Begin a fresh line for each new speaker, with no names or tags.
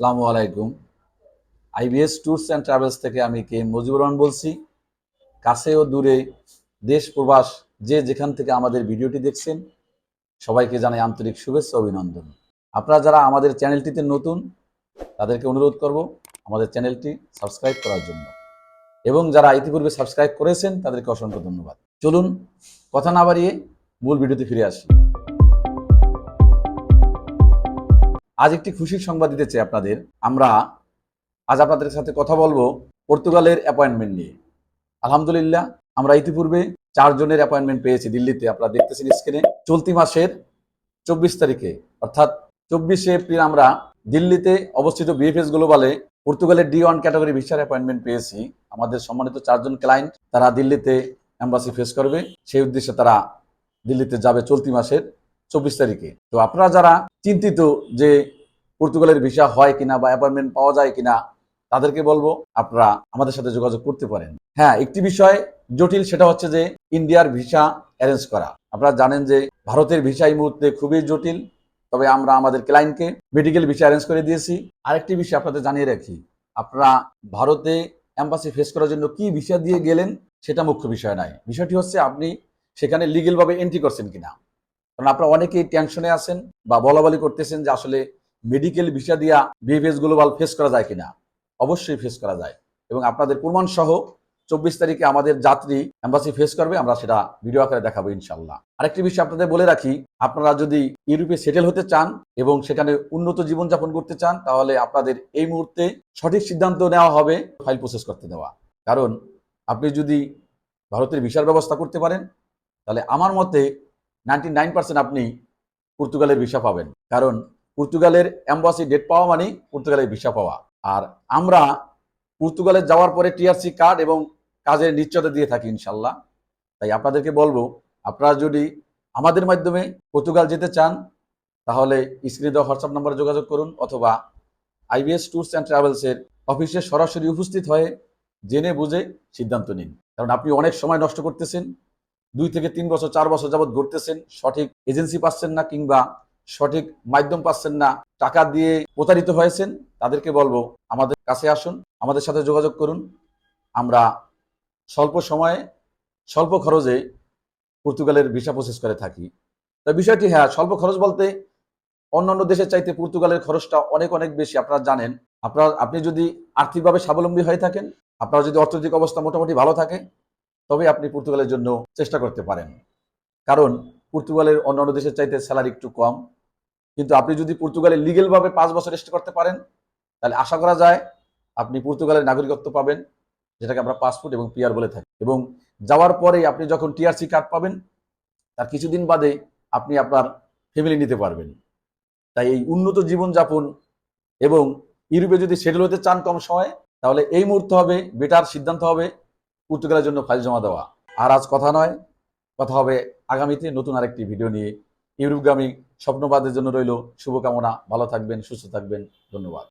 আসসালামু আলাইকুম। IBS tours and travels থেকে আমি কে মুজিবুর রহমান বলছি। কাছে ও দূরে দেশ, প্রবাস, যে যেখান থেকে আমাদের ভিডিওটি দেখছেন, সবাইকে জানাই আন্তরিক শুভেচ্ছা অভিনন্দন। আপনারা যারা আমাদের চ্যানেলটিতে নতুন, তাদেরকে অনুরোধ করব আমাদের চ্যানেলটি সাবস্ক্রাইব করার জন্য। এবং যারা ইতিপূর্বে সাবস্ক্রাইব করেছেন, তাদেরকে অসংখ্য ধন্যবাদ। চলুন, কথা না বাড়িয়ে মূল ভিডিওতে ফিরে আসি। আজ একটি খুশির সংবাদ দিতে চাই আপনাদের। আমরা আজ আপনাদের সাথে কথা বলব পর্তুগালের অ্যাপয়েন্টমেন্ট নিয়ে। আলহামদুলিল্লাহ, আমরা ইতিপূর্বে চারজনের অ্যাপয়েন্টমেন্ট পেয়েছি দিল্লিতে। আপনারা দেখতেছেন স্ক্রিনে চলতি মাসের চব্বিশ তারিখে, অর্থাৎ চব্বিশে এপ্রিল আমরা দিল্লিতে অবস্থিত বিএফএস গ্লোবালে পর্তুগালের ডি ওয়ান ক্যাটাগরি ভিসার অ্যাপয়েন্টমেন্ট পেয়েছি। আমাদের সম্মানিত চারজন ক্লায়েন্ট তারা দিল্লিতে অ্যাম্বাসি ফেস করবে। সেই উদ্দেশ্যে তারা দিল্লিতে যাবে চলতি মাসের চব্বিশ তারিখে। তো আপনারা যারা চিন্তিত যে পর্তুগালের ভিসা হয় কিনা বা অ্যাপয়েন্টমেন্ট পাওয়া যায় কিনা, তাদেরকে বলব আপনারা আমাদের সাথে যোগাযোগ করতে পারেন। হ্যাঁ একটি বিষয় জটিল, সেটা হচ্ছে যে ইন্ডিয়ার ভিসা অ্যারেঞ্জ করা। আপনারা জানেন যে ভারতের ভিসা এই মুহূর্তে খুবই জটিল, তবে আমরা আমাদের ক্লায়েন্টকে মেডিকেল ভিসা অ্যারেঞ্জ করে দিয়েছি। আরেকটি বিষয় আপনাদের জানিয়ে রাখি, আপনারা ভারতে অ্যাম্বাসি ফেস করার জন্য কি ভিসা দিয়ে গেলেন, সেটা মুখ্য বিষয় নয়। বিষয়টি হচ্ছে আপনি সেখানে লিগেলভাবে এন্ট্রি করছেন কিনা। কারণ আপনারা অনেকেই টেনশনে আছেন বা বলাবলি করতেছেন যে আসলে মেডিকেল ভিসা দিয়া বিএফএস গ্লোবাল ফেস করা যায় কিনা। অবশ্যই ফেস করা যায়। এবং আপনাদের প্রমাণ সহ চব্বিশ তারিখে আমাদের যাত্রী অ্যাম্বাসি ফেস করবে, আমরা সেটা ভিডিও আকারে দেখাবো ইনশাল্লাহ আরেকটি বিষয় আপনাদের বলে রাখি, আপনারা যদি ইউরোপে সেটেল হতে চান এবং সেখানে উন্নত জীবনযাপন করতে চান, তাহলে আপনাদের এই মুহূর্তে সঠিক সিদ্ধান্ত নেওয়া হবে ফাইল প্রসেস করতে দেওয়া। কারণ আপনি যদি ভারতের ভিসার ব্যবস্থা করতে পারেন, তাহলে আমার মতে নাইনটি নাইন পার্সেন্ট আপনি পর্তুগালের ভিসা পাবেন। কারণ পর্তুগালের অ্যাম্বাসি ডেট পাওয়া মানেই পর্তুগালের ভিসা পাওয়া। আর আমরা পর্তুগালে যাওয়ার পরে টিআরসি কার্ড এবং কাজের নিশ্চয়তা দিয়ে থাকি ইনশাল্লাহ। তাই আপনাদেরকে বলব, আপনারা যদি আমাদের মাধ্যমে পর্তুগাল যেতে চান, তাহলে স্ক্রিনে দেওয়া হোয়াটসঅ্যাপ নম্বরে যোগাযোগ করুন অথবা আইবিএস ট্যুরস অ্যান্ড ট্রাভেলসের অফিসে সরাসরি উপস্থিত হয়ে জেনে বুঝে সিদ্ধান্ত নিন। কারণ আপনি অনেক সময় নষ্ট করতেছেন দুই থেকে তিন বছর, চার বছর যাবৎ ঘুরতেছেন, সঠিক এজেন্সি পাচ্ছেন না কিংবা সঠিক মাধ্যম পাচ্ছেন না, টাকা দিয়ে প্রতারিত হয়েছেন, তাদেরকে বলব আমাদের কাছে আসুন, আমাদের সাথে যোগাযোগ করুন। আমরা স্বল্প সময়ে, স্বল্প খরচে পর্তুগালের ভিসা প্রসেস করে থাকি। তো বিষয়টি হ্যাঁ স্বল্প খরচ বলতে অন্যান্য দেশের চাইতে পর্তুগালের খরচটা অনেক অনেক বেশি, আপনারা জানেন। আপনার, আপনি যদি আর্থিকভাবে স্বাবলম্বী হয়ে থাকেন, আপনার যদি অর্থনৈতিক অবস্থা মোটামুটি ভালো থাকে তবে আপনি পর্তুগালের জন্য চেষ্টা করতে পারেন। কারণ পর্তুগালের অন্যান্য দেশের চাইতে স্যালারি একটু কম। কিন্তু আপনি যদি পর্তুগালে লিগেলভাবে পাঁচ বছর স্টে করতে পারেন, তাহলে আশা করা যায় আপনি পর্তুগালের নাগরিকত্ব পাবেন, যেটাকে আমরা পাসপোর্ট এবং পিআর বলে থাকি। এবং যাওয়ার পরে আপনি যখন টিআরসি কার্ড পাবেন, তার কিছুদিন বাদে আপনি আপনার ফ্যামিলি নিতে পারবেন। তাই এই উন্নত জীবনযাপন এবং ইউরোপে যদি সেটেল হতে চান কম সময়ে, তাহলে এই মুহূর্তে হবে বেটার সিদ্ধান্ত হবে। পর্তুগালের জন্য ফাইল জমা দেওয়া। আর আজ কথা নয়, কথা হবে আগামীতে নতুন আরেকটি ভিডিও নিয়ে। ইউরোপগামী স্বপ্নবাদের জন্য রইল শুভকামনা, ভালো থাকবেন, সুস্থ থাকবেন, ধন্যবাদ।